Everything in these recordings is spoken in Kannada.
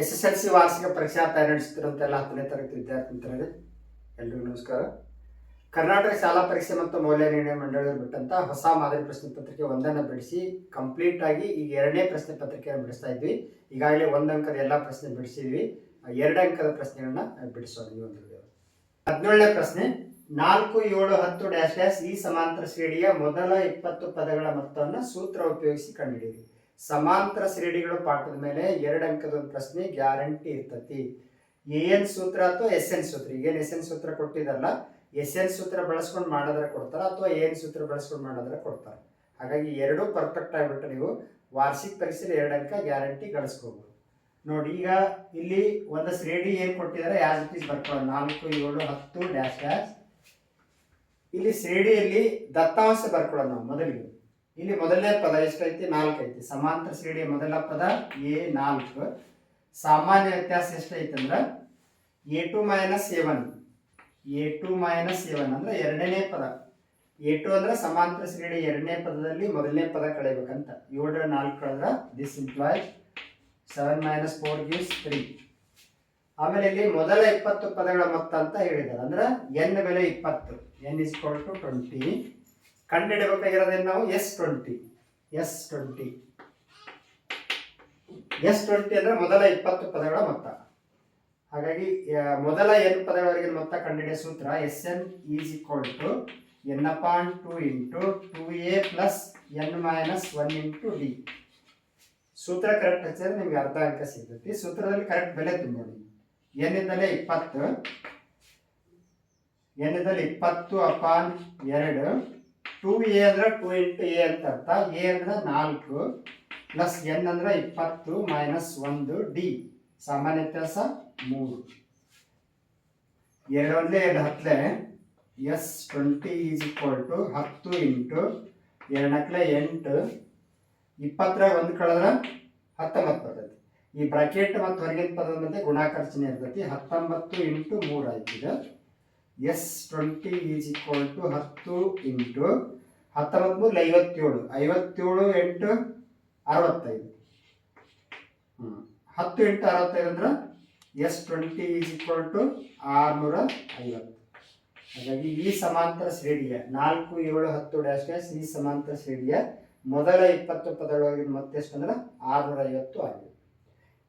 ಎಸ್ ಎಸ್ ಎಲ್ ಸಿ ವಾರ್ಷಿಕ ಪರೀಕ್ಷಾ ತಯಾರಿಸುತ್ತಿರುವಂತೆಲ್ಲ ಹತ್ತನೇ ತರಗತಿ ವಿದ್ಯಾರ್ಥಿ ಮಿತ್ರರೇ ಎಲ್ರಿಗೂ ನಮಸ್ಕಾರ. ಕರ್ನಾಟಕ ಶಾಲಾ ಪರೀಕ್ಷೆ ಮತ್ತು ಮೌಲ್ಯ ನಿರ್ಣಯ ಮಂಡಳಿ ಬಿಟ್ಟಂತ ಹೊಸ ಮಾದರಿ ಪ್ರಶ್ನೆ ಪತ್ರಿಕೆ ಒಂದನ್ನು ಬಿಡಿಸಿ ಕಂಪ್ಲೀಟ್ ಆಗಿ ಈಗ ಎರಡನೇ ಪ್ರಶ್ನೆ ಪತ್ರಿಕೆಯನ್ನು ಬಿಡಿಸ್ತಾ ಇದ್ವಿ. ಈಗಾಗಲೇ ಒಂದು ಅಂಕದ ಎಲ್ಲ ಪ್ರಶ್ನೆ ಬಿಡಿಸಿದ್ವಿ. ಎರಡು ಅಂಕದ ಪ್ರಶ್ನೆಗಳನ್ನ ಬಿಡಿಸೋಣ ಈ ಒಂದು. ಹದಿನೇಳನೇ ಪ್ರಶ್ನೆ, ನಾಲ್ಕು ಏಳು ಹತ್ತು ಡ್ಯಾಶ್ ಡ್ಯಾಶ್ ಈ ಸಮಾಂತರ ಶ್ರೇಣಿಯ ಮೊದಲ ಇಪ್ಪತ್ತು ಪದಗಳ ಮೊತ್ತವನ್ನು ಸೂತ್ರ ಉಪಯೋಗಿಸಿ ಕಂಡುಹಿಡಿಯಿರಿ. ಸಮಾಂತರ ಶ್ರೇಣಿಗಳು ಪಾಠದ ಮೇಲೆ ಎರಡು ಅಂಕದ ಒಂದು ಪ್ರಶ್ನೆ ಗ್ಯಾರಂಟಿ ಇರ್ತತಿ. ಎನ್ ಸೂತ್ರ ಅಥವಾ ಎಸ್ ಎನ್ ಸೂತ್ರ? ಈಗೇನು ಎಸ್ ಎನ್ ಸೂತ್ರ ಕೊಟ್ಟಿದಾರಲ್ಲ ಎಸ್ ಎನ್ ಸೂತ್ರ ಬಳಸ್ಕೊಂಡು ಮಾಡಿದ್ರೆ ಕೊಡ್ತಾರ ಅಥವಾ ಎನ್ ಸೂತ್ರ ಬಳಸ್ಕೊಂಡು ಮಾಡಿದ್ರೆ ಕೊಡ್ತಾರೆ? ಹಾಗಾಗಿ ಎರಡೂ ಪರ್ಫೆಕ್ಟ್ ಆಗಿಬಿಟ್ರೆ ನೀವು ವಾರ್ಷಿಕ ಪರೀಕ್ಷೆಯಲ್ಲಿ ಎರಡು ಅಂಕ ಗ್ಯಾರಂಟಿ ಗಳಿಸ್ಕೋಬೋದು. ನೋಡಿ, ಈಗ ಇಲ್ಲಿ ಒಂದು ಶ್ರೇಣಿ ಏನು ಕೊಟ್ಟಿದ್ದಾರೆ? ಯಾವ ರೀತಿ ಬರ್ಕೊಳ್ಳೋಣ. ನಾಲ್ಕು, ಏಳು, ಹತ್ತು ಡ್ಯಾಶ್ ಡ್ಯಾಶ್ ಇಲ್ಲಿ ಶ್ರೇಣಿಯಲ್ಲಿ ದತ್ತಾಂಶ ಬರ್ಕೊಳ್ಳೋಣ ನಾವು ಮೊದಲಿಗೆ. ಇಲ್ಲಿ ಮೊದಲನೇ ಪದ ಎಷ್ಟೈತಿ? ನಾಲ್ಕು ಐತಿ ಸಮಾಂತರ ಶ್ರೇಣಿಯ ಮೊದಲ ಪದ ಎ ನಾಲ್ಕು. ಸಾಮಾನ್ಯ ವ್ಯತ್ಯಾಸ ಎಷ್ಟೈತಿ ಅಂದ್ರೆ a two minus one. A two minus one ಅಂದ್ರೆ ಎರಡನೇ ಪದ. ಎ ಟು ಅಂದ್ರೆ ಸಮಾಂತರ ಶ್ರೇಣಿ ಎರಡನೇ ಪದದಲ್ಲಿ ಮೊದಲನೇ ಪದ ಕಳೆಯಬೇಕಂತ. ಏಳರ ನಾಲ್ಕು ಕಳೆದ್ರೆ this implies seven minus four gives three ಆಮೇಲೆ ಇಲ್ಲಿ ಮೊದಲ ಇಪ್ಪತ್ತು ಪದಗಳ ಮೊತ್ತ ಅಂತ ಹೇಳಿದ್ದಾರೆ ಅಂದ್ರೆ ಎನ್ ಬೆಲೆ ಇಪ್ಪತ್ತು. ಎನ್ ಇಸ್ ಟು ಟ್ವೆಂಟಿ ಕಂಡುಹಿಡಬೇಕಾಗಿರೋದೇನು ನಾವು? S twenty. S twenty. S twenty ಅಂದ್ರೆ ಮೊದಲ ಇಪ್ಪತ್ತು ಪದಗಳ ಮೊತ್ತ. ಹಾಗಾಗಿ ಮೊದಲ ಎನ್ ಪದಗಳವರೆಗಿನ ಮೊತ್ತ ಕಂಡುಹಿಡಿಯ ಸೂತ್ರ, S n is equal to n upon two into two a plus n minus one into d. ಸೂತ್ರ ಕರೆಕ್ಟ್ ಹಚ್ಚಿದ್ರೆ ನಿಮ್ಗೆ ಅರ್ಧ ಅಂಕ ಸಿಗ್ತೈತಿ. ಸೂತ್ರದಲ್ಲಿ ಕರೆಕ್ಟ್ ಬೆಲೆ ತುಂಬೋಡಿ ಎನ್ನಿಂದಲೇ ಇಪ್ಪತ್ತು ಎನ್ನಿಂದಲೇ ಇಪ್ಪತ್ತು ಅಪಾನ್ ಎರಡು ಟು ಎ ಅಂದ್ರೆ ಟು ಇಂಟು ಎ ಅಂತ ಅರ್ಥ ಎ ಅಂದ್ರೆ ನಾಲ್ಕು, ಪ್ಲಸ್ ಎನ್ ಅಂದ್ರೆ ಇಪ್ಪತ್ತು, ಮೈನಸ್ ಒಂದು, ಡಿ. ಸಾಮಾನ್ಯ ವ್ಯತ್ಯಾಸ ಮೂರು. ಎರಡು ಒಂದೇ ಎರಡು ಹತ್ತಲೆ S twenty is equal to ಹತ್ತು ಇಂಟು ಎರಡು ನಾಲ್ಕಲೆ ಎಂಟು. ಇಪ್ಪತ್ತರಾಗ ಒಂದು ಕಳೆದ್ರೆ ಹತ್ತೊಂಬತ್ತು ಬರ್ತೈತಿ. ಈ ಬ್ರಾಕೆಟ್ ಮತ್ತು ಹೊರಗಿನ ಪದದ ಮಧ್ಯೆ ಗುಣಾಕಾರ ಚಿಹ್ನೆ ಇರ್ತೈತಿ. ಹತ್ತೊಂಬತ್ತು ಇಂಟು ಮೂರು ಆಯ್ತು ಇದು. S twenty is equal to ಹತ್ತು ಇಂಟು ಹತ್ತೊಂಬತ್ತು ಮೂರು ಐವತ್ತೇಳು. ಐವತ್ತೇಳು ಎಂಟು ಅರವತ್ತೈದು. ಹ್ಮ್. ಹತ್ತು ಎಂಟು ಅರವತ್ತೈದು ಅಂದ್ರೆ S twenty is equal to ಆರುನೂರ ಐವತ್ತು. ಹಾಗಾಗಿ ಈ ಸಮಾಂತರ ಶ್ರೇಣಿಯ ನಾಲ್ಕು ಏಳು ಹತ್ತು ಡ್ಯಾಶ್ ಡ್ಯಾಶ್ ಈ ಸಮಾಂತರ ಶ್ರೇಣಿಯ ಮೊದಲ ಇಪ್ಪತ್ತು ಪದಗಳೊಳಗಿನ ಮತ್ತೆಷ್ಟು ಅಂದ್ರೆ ಆರುನೂರ ಐವತ್ತು ಆಗಿದೆ.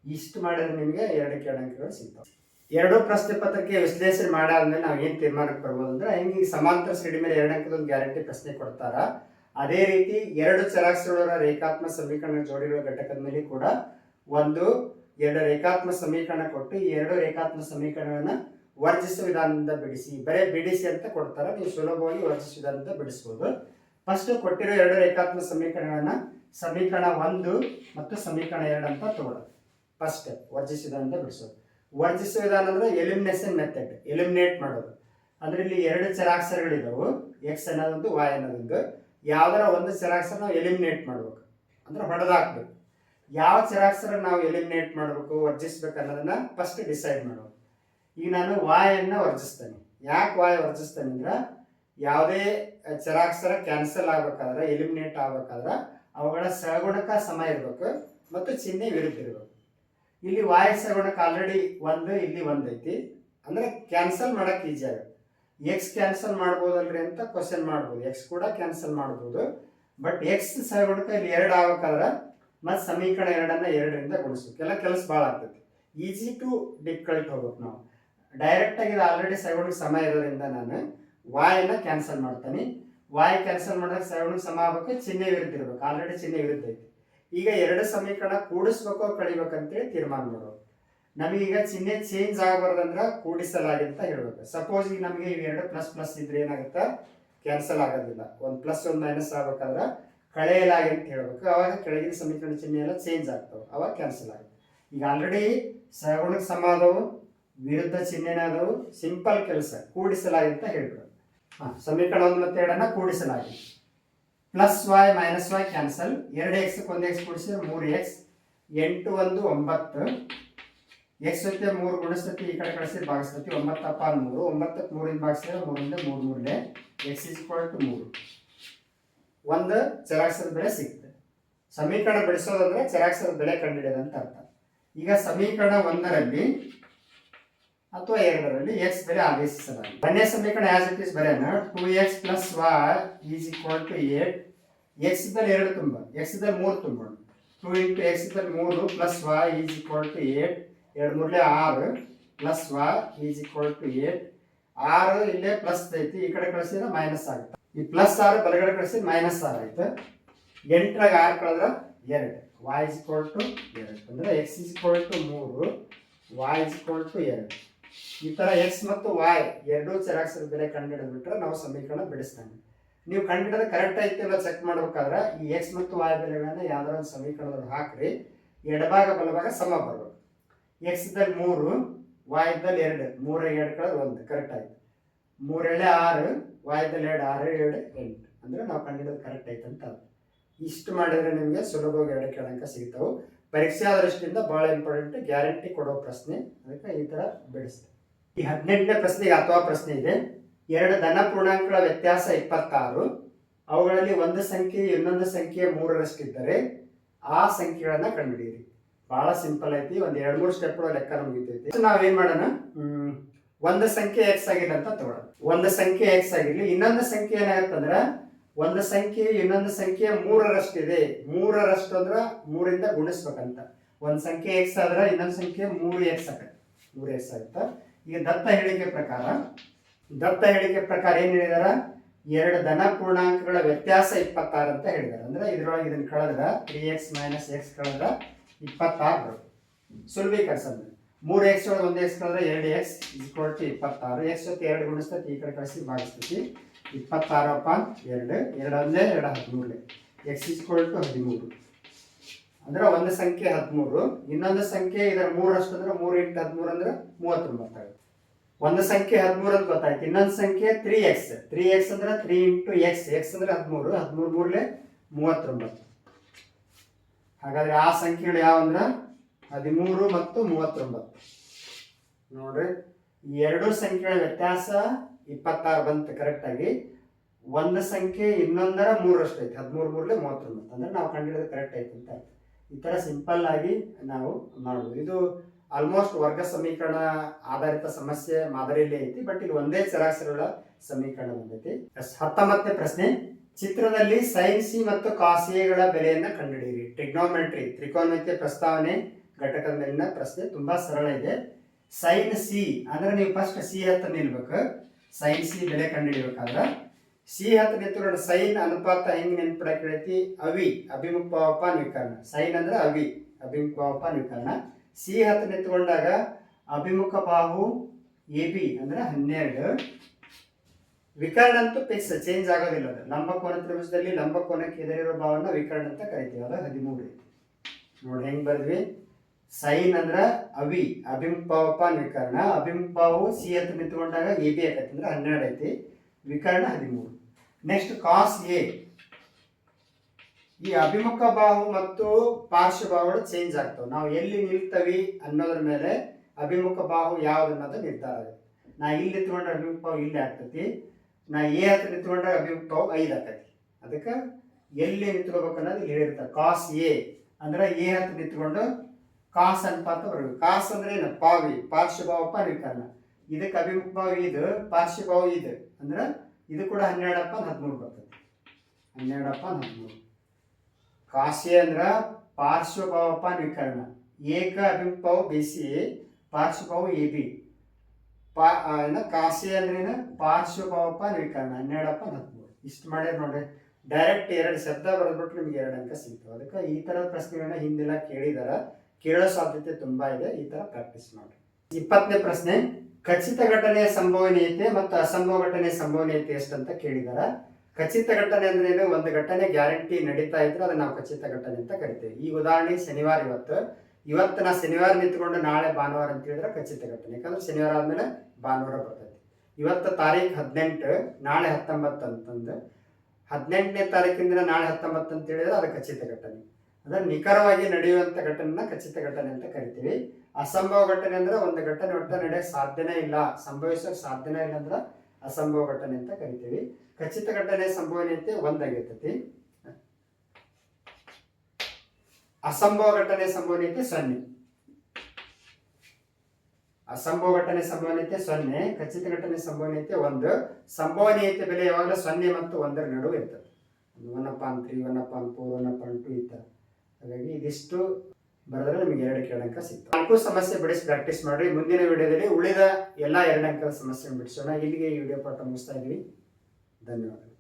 ಇಷ್ಟು ಮಾಡಿದ್ರೆ ನಿಮಗೆ ಎರಡಕ್ಕೆ ಎರಡು ಅಂಕಗಳು ಸಿಗ್ತವೆ. ಎರಡು ಪ್ರಶ್ನೆ ಪತ್ರಿಕೆ ವಿಶ್ಲೇಷಣೆ ಮಾಡಾದ್ಮೇಲೆ ನಾವು ಏನು ತೀರ್ಮಾನಕ್ಕೆ ಬರ್ಬೋದು ಅಂದ್ರೆ ಹಿಂಗೆ ಈಗ ಸಮಾಂತರ ಶ್ರೇಣಿ ಮೇಲೆ ಎರಡು ಒಂದು ಗ್ಯಾರಂಟಿ ಪ್ರಶ್ನೆ ಕೊಡ್ತಾರ? ಅದೇ ರೀತಿ ಎರಡು ಚರಾಕ್ಷರಗಳ ರೇಖಾತ್ಮಕ ಸಮೀಕರಣ ಜೋಡಿಗಳ ಘಟಕದ ಮೇಲೆ ಕೂಡ ಒಂದು, ಎರಡು ರೇಖಾತ್ಮಕ ಸಮೀಕರಣ ಕೊಟ್ಟು ಈ ಎರಡು ರೇಖಾತ್ಮಕ ಸಮೀಕರಣಗಳನ್ನ ವರ್ಜಿಸುವ ವಿಧಾನದಿಂದ ಬಿಡಿಸಿ. ಬರೇ ಬಿಡಿಸಿ ಅಂತ ಕೊಡ್ತಾರೆ? ನೀವು ಸುಲಭವಾಗಿ ವರ್ಜಿಸುವ ವಿಧಾನದಿಂದ ಬಿಡಿಸ್ಬೋದು. ಫಸ್ಟ್ ಕೊಟ್ಟಿರೋ ಎರಡು ರೇಖಾತ್ಮಕ ಸಮೀಕರಣಗಳನ್ನ ಸಮೀಕರಣ ಒಂದು ಮತ್ತು ಸಮೀಕರಣ ಎರಡು ಅಂತ ತಗೊಳ್ಳೋದು. ಫಸ್ಟ್ ವರ್ಜಿಸಿದ ವಿಧಾನದಿಂದ ಬಿಡಿಸೋದು. ವರ್ಜಿಸುವ ವಿಧಾನ ಅಂದ್ರೆ ಎಲಿಮಿನೇಷನ್ ಮೆಥಡ್ ಎಲಿಮಿನೇಟ್ ಮಾಡೋದು. ಅಂದ್ರೆ ಇಲ್ಲಿ ಎರಡು ಚರಾಕ್ಷರಗಳಿದಾವು ಎಕ್ಸ್ ಅನ್ನೋದೊಂದು ವೈ ಅನ್ನೋದೊಂದು. ಯಾವ್ದಾರ ಒಂದು ಚರಾಕ್ಷರ ನಾವು ಎಲಿಮಿನೇಟ್ ಮಾಡ್ಬೇಕು. ಅಂದ್ರೆ ಹೊಡೆದಾಕ್ಬೇಕು. ಯಾವ ಚರಾಕ್ಷರ ನಾವು ಎಲಿಮಿನೇಟ್ ಮಾಡಬೇಕು, ವರ್ಜಿಸ್ಬೇಕು ಅನ್ನೋದನ್ನ ಫಸ್ಟ್ ಡಿಸೈಡ್ ಮಾಡೋದು. ಈಗ ನಾನು ವಾಯನ್ನ ವರ್ಜಿಸ್ತೇನೆ. ಯಾಕೆ ವಾಯ್ ವರ್ಜಿಸ್ತೇನೆ ಅಂದ್ರೆ, ಯಾವುದೇ ಚರಾಕ್ಷರ ಕ್ಯಾನ್ಸಲ್ ಆಗ್ಬೇಕಾದ್ರೆ ಎಲಿಮಿನೇಟ್ ಆಗ್ಬೇಕಾದ್ರೆ, ಅವುಗಳ ಸಗುಣಕ ಸಮ ಇರಬೇಕು ಮತ್ತು ಚಿಹ್ನೆ ವಿರುದ್ಧ ಇರಬೇಕು. ಇಲ್ಲಿ ವಾಯ್ ಸಗುಣಕ ಆಲ್ರೆಡಿ ಒಂದು, ಇಲ್ಲಿ ಒಂದು ಐತಿ ಅಂದ್ರೆ ಕ್ಯಾನ್ಸಲ್ ಮಾಡಕ್ ಈಜಿ ಆಗುತ್ತೆ. ಎಕ್ಸ್ ಕ್ಯಾನ್ಸಲ್ ಮಾಡ್ಬೋದಲ್ರಿ ಅಂತ ಕ್ವಶನ್ ಮಾಡ್ಬೋದು. ಎಕ್ಸ್ ಕೂಡ ಕ್ಯಾನ್ಸಲ್ ಮಾಡ್ಬೋದು. ಬಟ್ ಎಕ್ಸ್ ಸಗುಣಕ ಇಲ್ಲಿ ಎರಡು ಆಗ್ಬೇಕಾದ್ರೆ ಮತ್ತೆ ಸಮೀಕರಣ ಎರಡನ್ನು ಎರಡರಿಂದ ಗುಣಿಸ್ಬೇಕು. ಎಲ್ಲ ಕೆಲಸ ಭಾಳ ಆಗ್ತೈತಿ. ಈಸಿ ಟು ಡಿಫಿಕಲ್ಟ್ ಹೋಗ್ಬೇಕು ನಾವು. ಡೈರೆಕ್ಟ್ ಆಗಿ ಆಲ್ರೆಡಿ ಸಗುಣಕ್ಕೆ ಸಮ ಇರೋದ್ರಿಂದ ನಾನು ವಾಯನ್ನ ಕ್ಯಾನ್ಸಲ್ ಮಾಡ್ತೀನಿ. ವಾಯ್ ಕ್ಯಾನ್ಸಲ್ ಮಾಡಿದ್ರೆ ಸಗುಣಕ್ಕೆ ಸಮ ಆಗಬೇಕು. ಚಿಹ್ನೆ ವಿರುದ್ಧ ಇರ್ಬೇಕು. ಆಲ್ರೆಡಿ ಚಿಹ್ನೆ ವಿರುದ್ಧ ಐತಿ. ಈಗ ಎರಡು ಸಮೀಕರಣ ಕೂಡಿಸ್ಬೇಕೋ ಕಳಿಬೇಕಂತೇಳಿ ತೀರ್ಮಾನ ಮಾಡೋದು. ನಮಗೀಗ ಚಿಹ್ನೆ ಚೇಂಜ್ ಆಗಬಾರ್ದಂದ್ರೆ ಕೂಡಿಸಲಾಗಿದೆ ಅಂತ ಹೇಳ್ಬೇಕು. ಸಪೋಸ್ ಈಗ ನಮಗೆ ಇವೆರಡು ಪ್ಲಸ್ ಪ್ಲಸ್ ಇದ್ರೆ ಏನಾಗುತ್ತೆ? ಕ್ಯಾನ್ಸಲ್ ಆಗೋದಿಲ್ಲ. ಒಂದು ಪ್ಲಸ್ ಒಂದು ಮೈನಸ್ ಆಗ್ಬೇಕಾದ್ರೆ ಕಳೆಯಲಾಗಿ ಅಂತ ಹೇಳ್ಬೇಕು. ಅವಾಗ ಕೆಳಗಿನ ಸಮೀಕರಣ ಚಿಹ್ನೆ ಎಲ್ಲ ಚೇಂಜ್ ಆಗ್ತವೆ. ಅವಾಗ ಕ್ಯಾನ್ಸಲ್ ಆಗುತ್ತೆ. ಈಗ ಆಲ್ರೆಡಿ ಸಗುಣಕ್ಕೆ ಸಮ ಆದವು, ವಿರುದ್ಧ ಚಿಹ್ನೆನೇ ಆದವು ಸಿಂಪಲ್ ಕೆಲಸ. ಕೂಡಿಸಲಾಗಿ ಅಂತ ಹೇಳ್ಬಿಡೋದು. ಹಾಂ, ಸಮೀಕರಣ ಒಂದು ಮತ್ತೆ ಎರಡನ್ನ ಕೂಡಿಸಲಾಗಿ plus y minus y cancel. ಎರಡು ಎಕ್ಸ್ ಒಂದು ಎಕ್ಸ್ ಕೊಡಿಸಿದ್ರೆ ಮೂರು ಎಕ್ಸ್ ಎಂಟು, ಒಂದು, ಒಂಬತ್ತು. ಎಕ್ಸ್ ಜೊತೆ ಮೂರು ಗುಣಿಸ್ತತಿ, ಈ ಕಡೆ ಕಳಿಸಿ ಭಾಗಿಸ್ತತಿ. ಒಂಬತ್ತಪ್ಪ ಮೂರು. ಒಂಬತ್ತಕ್ಕೆ ಮೂರಿಂದ ಭಾಗಿಸಿದ್ರೆ ಮೂರಿಂದ ಮೂರು ಮೂರಲೆ. ಎಕ್ಸ್ ಇಸ್ ಟು ಮೂರು. ಒಂದು ಚರಾಕ್ಷರದ ಬೆಲೆ ಸಿಗ್ತದೆ. ಸಮೀಕರಣ ಬಿಡಿಸೋದಂದ್ರೆ ಚರಾಕ್ಷರದ ಬೆಲೆ ಕಂಡುಹಿಡಿಯದಂತ ಅರ್ಥ. ಈಗ ಸಮೀಕರಣ ಒಂದರಲ್ಲಿ ಅಥವಾ ಎರಡರಲ್ಲಿ ಎಕ್ಸ್ ಬೆಲೆ ಆದೇಶಿಸಲಾಗಿದೆ ಒಂದನೇ ಸಮೀಕರಣ ಆಸ್ ಇಟ್ ಇಸ್ ಬರೆಯೋಣ. Two x plus y is equal to eight x ಇದ್ದಲ್ಲಿ ಎರಡು ತುಂಬ ಎಕ್ಸ್ ಇದ್ದಲ್ಲಿ ಮೂರು ತುಂಬೋಣ ಟೂ ಇಂಟು ಎಕ್ಸ್ ಇದ್ದಲ್ಲಿ ಮೂರು ಪ್ಲಸ್ ವಾ ಈಸ್ ಈಕ್ವಲ್ ಟು ಏಟ್ ಎರಡು ಮೂರಲೆ ಆರು ಪ್ಲಸ್ ವಾ ಈಸ್ ಈಕ್ವಲ್ ಟು ಏಟ್ ಆರು ಇಲ್ಲೇ ಪ್ಲಸ್ ಐತಿ, ಈ ಕಡೆ ಕಳಿಸಿದ್ರೆ ಮೈನಸ್ ಆಗುತ್ತೆ. ಈ ಪ್ಲಸ್ ಆರು ಬಲಗಡೆ ಕಳಿಸಿದ್ರೆ ಮೈನಸ್ ಆರು ಆಯ್ತು. ಎಂಟರಾಗ ಆರು ಕಳೆದ್ರೆ ಎರಡು. ವಾಯ್ ಇಸ್ ಈಕ್ವಲ್ ಟು ಎರಡು. ಅಂದರೆ ಎಕ್ಸ್ ಇಸ್ ಈಕ್ವಲ್ ಟು ಮೂರು ವಾಯ್ ಇಸ್ ಈಕ್ವಲ್ ಟು ಎರಡು. ಈ ಥರ ಎಕ್ಸ್ ಮತ್ತು ವಾಯ್ ಎರಡೂ ಚರಾಕ್ಸರ ಬೆಲೆ ಕಂಡುಹಿಡಿದು ಹಿಡಿದ್ಬಿಟ್ರೆ ನಾವು ಸಮೀಕರಣ ಬಿಡಿಸ್ತಾನೆ ನೀವು ಕಂಡುಹಿಡಿದ್ರೆ ಕರೆಕ್ಟ್ ಐತಿ ಇಲ್ಲ ಚೆಕ್ ಮಾಡ್ಬೇಕಾದ್ರೆ ಈ ಎಕ್ಸ್ ಮತ್ತು ವಾಯ್ ಬೆಲೆಗಳನ್ನ ಯಾವ್ದಾರ ಒಂದು ಸಮೀಕರಣದಲ್ಲಿ ಹಾಕ್ರಿ. ಎಡಭಾಗ ಬಲಭಾಗ ಸಮ ಬರ್ಬೇಕು. ಎಕ್ಸ್ ಇದ್ದಲ್ಲಿ ಮೂರು ವಾಯ್ ಇದ್ದಲ್ಲಿ ಎರಡು. ಮೂರ ಎರಡು ಕಳೆದ್ರೆ ಒಂದು. ಕರೆಕ್ಟ್ ಆಯ್ತು. ಮೂರೆಳೆ ಆರು ವಾಯ್ದಲ್ಲಿ ಎರಡು. ಆರು ಎರಡು ಎಂಟು. ಅಂದ್ರೆ ನಾವು ಕಂಡುಹಿಡಿದು ಕರೆಕ್ಟ್ ಐತೆ ಅಂತ. ಇಷ್ಟು ಮಾಡಿದ್ರೆ ನಿಮಗೆ ಸುಲಭವಾಗಿ ಎರಡು ಕೇಳಂಕ ಸಿಗ್ತಾವೆ. ಪರೀಕ್ಷಾ ದೃಷ್ಟಿಯಿಂದ ಭಾಳ ಇಂಪಾರ್ಟೆಂಟ್ ಗ್ಯಾರಂಟಿ ಕೊಡೋ ಪ್ರಶ್ನೆ. ಅದಕ್ಕೆ ಈ ಥರ ಬಿಡಿಸ್ತಾರೆ ಈ ಹದಿನೆಂಟನೇ ಪ್ರಶ್ನೆಗೆ ಅಥವಾ ಪ್ರಶ್ನೆ ಇದೆ. ಎರಡು ಧನ ಪೂರ್ಣಾಂಕಗಳ ವ್ಯತ್ಯಾಸ ಇಪ್ಪತ್ತಾರು. ಅವುಗಳಲ್ಲಿ ಒಂದು ಸಂಖ್ಯೆ, ಇನ್ನೊಂದು ಸಂಖ್ಯೆ ಮೂರರಷ್ಟಿದ್ದರೆ ಆ ಸಂಖ್ಯೆಗಳನ್ನ ಕಂಡುಹಿಡಿಯಿರಿ. ಬಹಳ ಸಿಂಪಲ್ ಐತಿ, ಒಂದ್ ಎರಡ್ ಮೂರು ಸ್ಟೆಪ್ ಲೆಕ್ಕ ಮುಗಿತೈತಿ ನಾವೇನ್ ಮಾಡೋಣ? ಒಂದು ಸಂಖ್ಯೆ ಎಕ್ಸ್ ಆಗಿಲ್ಲ ಅಂತ ತಗೊಳ್ಳೋಣ. ಒಂದು ಸಂಖ್ಯೆ ಎಕ್ಸ್ ಆಗಿರ್ಲಿ, ಇನ್ನೊಂದು ಸಂಖ್ಯೆ ಏನಾಗತ್ತಂದ್ರ ಒಂದು ಸಂಖ್ಯೆ, ಇನ್ನೊಂದು ಸಂಖ್ಯೆ ಮೂರರಷ್ಟಿದೆ. ಮೂರರಷ್ಟು ಅಂದ್ರ ಮೂರಿಂದ ಗುಣಿಸ್ಬೇಕಂತ. ಒಂದ್ ಸಂಖ್ಯೆ ಎಕ್ಸ್ ಆದ್ರ ಇನ್ನೊಂದು ಸಂಖ್ಯೆ ಮೂರು ಎಕ್ಸ್ ಆಗತ್ತೆ ಮೂರು ಎಕ್ಸ್ ಆಗುತ್ತ? ಈಗ ದತ್ತ ಹೇಳಿಕೆ ಪ್ರಕಾರ ದತ್ತ ಹೇಳಿಕೆ ಪ್ರಕಾರ ಏನು ಹೇಳಿದಾರ? ಎರಡು ಧನ ಪೂರ್ಣಾಂಕಗಳ ವ್ಯತ್ಯಾಸ ಇಪ್ಪತ್ತಾರು ಅಂತ ಹೇಳಿದಾರೆ. ಅಂದ್ರೆ ಇದರೊಳಗೆ ಇದನ್ನು ಕಳೆದ್ರೆ ತ್ರೀ ಎಕ್ಸ್ ಮೈನಸ್ ಎಕ್ಸ್ ಕಳೆದ್ರೆ ಇಪ್ಪತ್ತಾರು ಬರುತ್ತೆ. ಸುಲಭೀಕರಿಸಂದ್ರೆ ಮೂರು ಎಕ್ಸ್ ಒಳಗೆ ಒಂದು ಎಕ್ಸ್ ಕಳೆದ್ರೆ ಎರಡು ಎಕ್ಸ್ ಈಕ್ವಲ್ ಟು ಇಪ್ಪತ್ತಾರು. ಎಕ್ಸ್ ಜೊತೆ ಎರಡು ಗುಣಿಸ್ತೈತಿ, ಈ ಕಡೆ ಕಳಿಸಿ ಭಾಗಿಸ್ತೈತಿ. ಇಪ್ಪತ್ತಾರಪ್ಪ ಎರಡು. ಎರಡು ಒಂದೇ ಎರಡು ಹದಿಮೂರಲೆ ಎಕ್ಸ್ ಈಕ್ವಲ್ ಟು ಹದಿಮೂರು. ಅಂದ್ರೆ ಒಂದು ಸಂಖ್ಯೆ ಹದಿಮೂರು. ಇನ್ನೊಂದು ಸಂಖ್ಯೆ ಇದರ ಮೂರಷ್ಟು ಅಂದ್ರೆ ಮೂರು ಇಂಟು ಹದಿಮೂರು ಅಂದ್ರೆ ಮೂವತ್ತೊಂಬತ್ತು. ಆಗುತ್ತೆ ಒಂದು ಸಂಖ್ಯೆ ಹದಿಮೂರು ಅಂತ ಗೊತ್ತಾಯ್ತು. ಇನ್ನೊಂದು ಸಂಖ್ಯೆ ತ್ರೀ ಎಕ್ಸ್ ತ್ರೀ ಎಕ್ಸ್ ಅಂದ್ರೆ ತ್ರೀ ಇಂಟು ಎಕ್ಸ್ ಎಕ್ಸ್ ಅಂದ್ರೆ ಹದಿಮೂರು. ಹದಿಮೂರು ಮೂರಲೆ ಮೂವತ್ತೊಂಬತ್ತು. ಹಾಗಾದ್ರೆ ಆ ಸಂಖ್ಯೆಗಳು ಯಾವ ಅಂದ್ರೆ? ಹದಿಮೂರು ಮತ್ತು ಮೂವತ್ತೊಂಬತ್ತು. ನೋಡ್ರಿ, ಈ ಎರಡು ಸಂಖ್ಯೆಗಳ ವ್ಯತ್ಯಾಸ ಇಪ್ಪತ್ತಾರು ಬಂತು ಕರೆಕ್ಟ್ ಆಗಿ. ಒಂದು ಸಂಖ್ಯೆ ಇನ್ನೊಂದರ ಮೂರಷ್ಟು ಐತಿ. ಹದಿಮೂರು ಮೂರಲೆ ಮೂವತ್ತೊಂಬತ್ತು. ಅಂದ್ರೆ ನಾವು ಕಂಡುಹಿಡಿದು ಕರೆಕ್ಟ್ ಆಯ್ತು ಅಂತ. ಈ ಥರ ಸಿಂಪಲ್ ಆಗಿ ನಾವು ಮಾಡ್ಬೋದು. ಇದು ಆಲ್ಮೋಸ್ಟ್ ವರ್ಗ ಸಮೀಕರಣ ಆಧಾರಿತ ಸಮಸ್ಯೆ ಮಾದರಿಯಲ್ಲಿ ಐತಿ ಬಟ್ ಇಲ್ಲಿ ಒಂದೇ ಸರಾಸರಿಗಳ ಸಮೀಕರಣ ಬಂದೈತಿ. ಹತ್ತೊಂಬತ್ತನೇ ಪ್ರಶ್ನೆ, ಚಿತ್ರದಲ್ಲಿ ಸೈನ್ ಸಿ ಮತ್ತು ಕಾಸ್ ಬೆಲೆಯನ್ನು ಕಂಡುಹಿಡಿಯಿರಿ. ಟ್ರಿಗ್ನೋಮೆಟ್ರಿ ತ್ರಿಕೋನಮಿತಿಯ ಪ್ರಸ್ತಾವನೆ ಘಟಕದ ಮೇಲಿನ ಪ್ರಶ್ನೆ ತುಂಬಾ ಸರಳ ಇದೆ. ಸೈನ್ ಸಿ ಅಂದ್ರೆ ನೀವು ಫಸ್ಟ್ ಸಿ ಹತ್ರ ನಿಲ್ಬೇಕು ಸೈನ್ ಸಿ ಬೆಲೆ ಕಂಡುಹಿಡಿಬೇಕಾದ್ರೆ ಸಿ ಹತ್ತು ನಿಂತು ಸೈನ್ ಅನುಪಾತ ಹೆಂಗ್ ನೆನ್ಪಿಡಕ್ ಹೇಳ್ತಿ? ಅವಿ ಅಭಿಮುಖ ವಿಕರ್ಣ ಸೈನ್ ಅಂದ್ರೆ ಅವಿ ಅಭಿಮುಖ ವಿಕರ್ಣ ಸಿ ಹತ್ತು ನಿಂತ್ಕೊಂಡಾಗ ಅಭಿಮುಖ ಬಾಹು ಎ ಬಿ ಅಂದ್ರೆ ಹನ್ನೆರಡು. ವಿಕರ್ಣ ಅಂತೂ ಫಿಕ್ಸ್ ಚೇಂಜ್ ಆಗೋದಿಲ್ಲ ಅದು. ಲಂಬ ಕೋನ ತ್ರಿಭುಜದಲ್ಲಿ ಲಂಬ ಕೋನಕ್ಕೆ ಎದುರಿರೋ ಭಾವನ ವಿಕರ್ಣ ಅಂತ ಕರಿತೀವಿ. ಅದು ಹದಿಮೂರು. ಐತಿ ನೋಡಿ, ಹೆಂಗೆ ಬರ್ದ್ವಿ? ಸೈನ್ ಅಂದ್ರೆ ಅವಿ, ಅಭಿಮುಖ ಭಾವಪಾನ್ ವಿಕರ್ಣ. ಅಭಿಮುಖ ಬಾಹು ಸಿ ಹತ್ತು ನಿಂತ್ಕೊಂಡಾಗ ಎ ಬಿ ಆಕೈತಿ ಅಂದ್ರೆ ಹನ್ನೆರಡು ಐತಿ. ವಿಕರ್ಣ ಹದಿಮೂರು. Next cos A. ಈ ಅಭಿಮುಖ ಬಾಹು ಮತ್ತು ಪಾರ್ಶ್ವ ಬಾಹುಗಳು ಚೇಂಜ್ ಆಗ್ತವೆ. ನಾವು ಎಲ್ಲಿ ನಿಲ್ತವಿ ಅನ್ನೋದ್ರ ಮೇಲೆ ಅಭಿಮುಖ ಬಾಹು ಯಾವ್ದು ಅನ್ನೋದು ನಿರ್ಧಾರ ಆಗುತ್ತೆ. ನಾ ಇಲ್ಲಿ ನಿಂತ್ಕೊಂಡ್ರೆ ಅಭಿಮುಖ ಬಾಹು ಇಲ್ಲಿ ಆಗ್ತೈತಿ. ನಾ ಎ ಹತ್ರ ನಿಂತ್ಕೊಂಡ್ರೆ ಅಭಿಮುಖ ಬಾಹು ಐದು ಆಗ್ತೈತಿ. ಅದಕ್ಕೆ ಎಲ್ಲಿ ನಿಂತ್ಕೋಬೇಕು ಅನ್ನೋದು ಹೇಳಿರ್ತಾರೆ. ಕಾಸ್ ಎ ಅಂದ್ರೆ ಎ ಹತ್ರ ನಿಂತ್ಕೊಂಡು ಕಾಸ್ ಅನುಪಾತ ಬರ್ಬೇಕು. ಕಾಸ್ ಅಂದ್ರೆ ಏನು? ಪಾವಿ. ಪಾರ್ಶ್ವಭಾವಪ್ಪ ವಿಕರ್ಣ ಇದಕ್ಕೆ ಅಭಿಮುಖ ಬಾಹು ಇದು ಪಾರ್ಶ್ವಭಾವ ಇದು. ಅಂದ್ರೆ ಇದು ಕೂಡ ಹನ್ನೆರಡಪ್ಪ ಹದಿಮೂರು ಬರ್ತದೆ ಹನ್ನೆರಡಪ್ಪ ಹದಿಮೂರು. ಕಾಶಿ ಅಂದ್ರ ಪಾರ್ಶ್ವಭಾವಪ್ಪ ವಿಕರ್ಣ ಏಕ ಅಭಿಮುಖ ಭಾವ ಬಿಸಿ ಪಾರ್ಶ್ವಭಾವ ಎ ಬಿ ಪಾ ಕಾಶಿ ಅಂದ್ರೇನು ಪಾರ್ಶ್ವಭಾವಪ್ಪ ನಿಕರಣ ಹನ್ನೆರಡಪ್ಪ ಹದಿಮೂರು ಇಷ್ಟು ಮಾಡ್ಯಾರ ನೋಡ್ರಿ. ಡೈರೆಕ್ಟ್ ಎರಡು ಶಬ್ದ ಬರೆದ್ಬಿಟ್ಟು ನಿಮ್ಗೆ ಎರಡು ಅಂಕ ಸಿಗ್ತವೆ. ಅದಕ್ಕೆ ಈ ಥರದ ಪ್ರಶ್ನೆಗಳನ್ನ ಹಿಂದೆಲ್ಲ ಕೇಳಿದಾರ. ಕೇಳೋ ಸಾಧ್ಯತೆ ತುಂಬಾ ಇದೆ. ಈ ತರ ಪ್ರಾಕ್ಟೀಸ್ ಮಾಡಿ ಇಪ್ಪತ್ತನೇ ಪ್ರಶ್ನೆ, ಖಚಿತ ಘಟನೆಯ ಸಂಭವನೀಯತೆ ಮತ್ತು ಅಸಂಭವ ಘಟನೆಯ ಸಂಭವನೀಯತೆ ಎಷ್ಟು ಅಂತ ಕೇಳಿದಾರ. ಖಚಿತ ಘಟನೆ ಅಂದ್ರೆ ಏನು? ಒಂದು ಘಟನೆ ಗ್ಯಾರಂಟಿ ನಡೀತಾ ಇದ್ರೆ ಅದನ್ನ ನಾವು ಖಚಿತ ಘಟನೆ ಅಂತ ಕರಿತೀವಿ. ಈ ಉದಾಹರಣೆ ಶನಿವಾರ ಇವತ್ತು. ಇವತ್ತು ನಾ ಶನಿವಾರ ನಿಂತ್ಕೊಂಡು ನಾಳೆ ಭಾನುವಾರ ಅಂತ ಹೇಳಿದ್ರೆ ಖಚಿತ ಘಟನೆ. ಯಾಕಂದ್ರೆ ಶನಿವಾರ ಆದ್ಮೇಲೆ ಭಾನುವಾರ ಬರ್ತೈತಿ ಇವತ್ತು ತಾರೀಖು ಹದಿನೆಂಟು, ನಾಳೆ ಹತ್ತೊಂಬತ್ತು ಅಂತಂದು. ಹದಿನೆಂಟನೇ ತಾರೀಕಿಂದ ನಾಳೆ ಹತ್ತೊಂಬತ್ತು ಅಂತ ಹೇಳಿದ್ರೆ ಅದು ಖಚಿತ ಘಟನೆ. ಅಂದ್ರೆ ನಿಖರವಾಗಿ ನಡೆಯುವಂತ ಘಟನೆನ ಖಚಿತ ಘಟನೆ ಅಂತ ಕರಿತೀವಿ. ಅಸಂಭವ ಘಟನೆ ಅಂದ್ರೆ ಒಂದು ಘಟನೆ ಒಟ್ಟ ನಡೆಯಕ್ಕೆ ಸಾಧ್ಯನೇ ಇಲ್ಲ. ಸಂಭವಿಸೋಕೆ ಸಾಧ್ಯನೇ ಇಲ್ಲ ಅಂದ್ರೆ ಅಸಂಭವ ಘಟನೆ ಅಂತ ಕರಿತೀವಿ. ಖಚಿತ ಘಟನೆ ಸಂಭವನೀಯತೆ ಒಂದಾಗಿರ್ತತಿ. ಅಸಂಭವ ಘಟನೆ ಸಂಭವನೀಯತೆ ಸೊನ್ನೆ. ಅಸಂಭವ ಘಟನೆ ಸಂಭವನೀಯತೆ ಸೊನ್ನೆ, ಖಚಿತ ಘಟನೆ ಸಂಭವನೀಯತೆ ಒಂದು. ಸಂಭವನೀಯತೆ ಬೆಲೆ ಯಾವಾಗಲೂ ಸೊನ್ನೆ ಮತ್ತು ಒಂದರ ನಡುವೆ ಇರ್ತದೆ. One upon three one upon four one two ಈ ಹಾಗಾಗಿ ಇದಿಷ್ಟು ಬರೆದ್ರೆ ನಿಮಗೆ ಎರಡು ಕೇಳಂಕ ಸಿಗ್ತದೆ. ನಾಲ್ಕು ಸಮಸ್ಯೆ ಬಿಡಿಸಿ ಪ್ರಾಕ್ಟೀಸ್ ಮಾಡ್ರಿ. ಮುಂದಿನ ವಿಡಿಯೋದಲ್ಲಿ ಉಳಿದ ಎಲ್ಲ ಎರಡು ಅಂಕದ ಸಮಸ್ಯೆ ಬಿಡಿಸೋಣ. ಇಲ್ಲಿಗೆ ಈ ವಿಡಿಯೋ ಪಾಠ ಮುಗಿಸ್ತಾ ಇದ್ದೀವಿ. ಧನ್ಯವಾದಗಳು.